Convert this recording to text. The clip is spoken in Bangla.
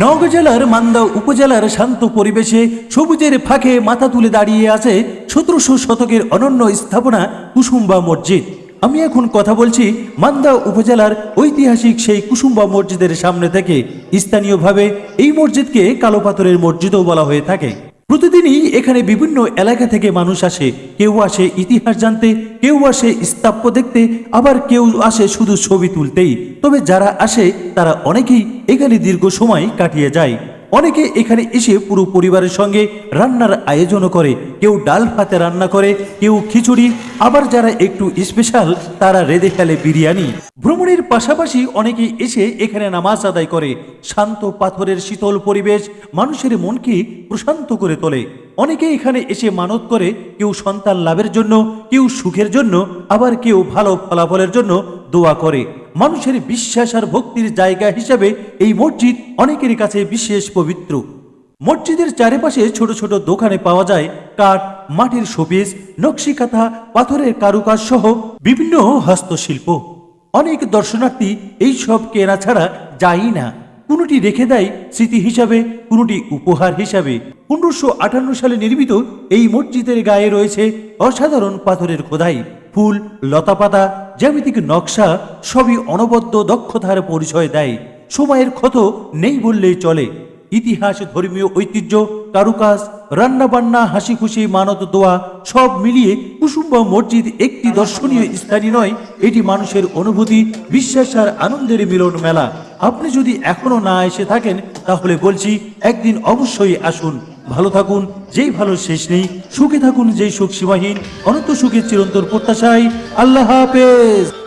নওগাঁ জেলার মান্দা উপজেলার শান্ত পরিবেশে সবুজের ফাঁকে মাথা তুলে দাঁড়িয়ে আছে সতেরোশো শতকের অনন্য স্থাপনা কুসুম্বা মসজিদ। আমি এখন কথা বলছি মান্দা উপজেলার ঐতিহাসিক সেই কুসুম্বা মসজিদের সামনে থেকে। স্থানীয়ভাবে এই মসজিদকে কালো পাথরের মসজিদও বলা হয়ে থাকে। প্রতিদিনই এখানে বিভিন্ন এলাকা থেকে মানুষ আসে। কেউ আসে ইতিহাস জানতে, কেউ আসে স্থাপ্য দেখতে, আবার কেউ আসে শুধু ছবি তুলতেই। তবে যারা আসে, তারা অনেকেই এখানে দীর্ঘ সময় কাটিয়ে যায়। অনেকে এখানে এসে পুরো পরিবারের সঙ্গে রান্নার আয়োজনও করে। কেউ ডাল ভাতে রান্না করে, কেউ খিচুড়ি। আবার যারা একটু স্পেশাল তারা রেঁধে ফেলে বিরিয়ানি। ভ্রমণের পাশাপাশি অনেকে এসে এখানে নামাজ আদায় করে। শান্ত পাথরের শীতল পরিবেশ মানুষের মনকে প্রশান্ত করে তোলে। অনেকে এখানে এসে মানত করে, কেউ সন্তান লাভের জন্য, কেউ সুখের জন্য, আবার কেউ ভালো ফলাফলের জন্য দোয়া করে। মানুষের বিশ্বাস আর ভক্তির জায়গা হিসাবে এই মসজিদ অনেকের কাছে বিশেষ পবিত্র। মসজিদের চারিপাশে ছোট ছোট দোকানে পাওয়া যায় কাঠ, মাটির শোপিস, নকশিকাঁথা, পাথরের কারুকাজ সহ বিভিন্ন হস্তশিল্প। অনেক দর্শনার্থী এই সব কেনা ছাড়া যায় না। কোনোটি রেখে দেয় স্মৃতি হিসাবে, কোনোটি উপহার হিসাবে। পনেরোশো সালে নির্মিত এই মসজিদের গায়ে রয়েছে অসাধারণ পাথরের খোদাই। ফুল, লতাপাতা, জ্যামিতিক নকশা সবই অনবদ্য দক্ষতার পরিচয় দেয়। সময়ের ক্ষত নেই বললেই চলে। ইতিহাস, ধর্মীয় ঐতিহ্য, কারুকাজ, রান্নাবান্না হাসি খুশি মানত দোয়া সব মিলিয়ে কুসুম্বা মসজিদ একটি দর্শনীয় স্থানই নয়, এটি মানুষের অনুভূতি, বিশ্বাস আর আনন্দের মিলন মেলা। আপনি যদি এখনও না এসে থাকেন, তাহলে বলছি একদিন অবশ্যই আসুন। ভালো থাকুন, যেই ভালো শেষ নেই, সুখে থাকুন, যেই সুখ সীমাহীন। অনন্ত সুখের চিরন্তর প্রত্যাশায় আল্লাহ হাফেজ।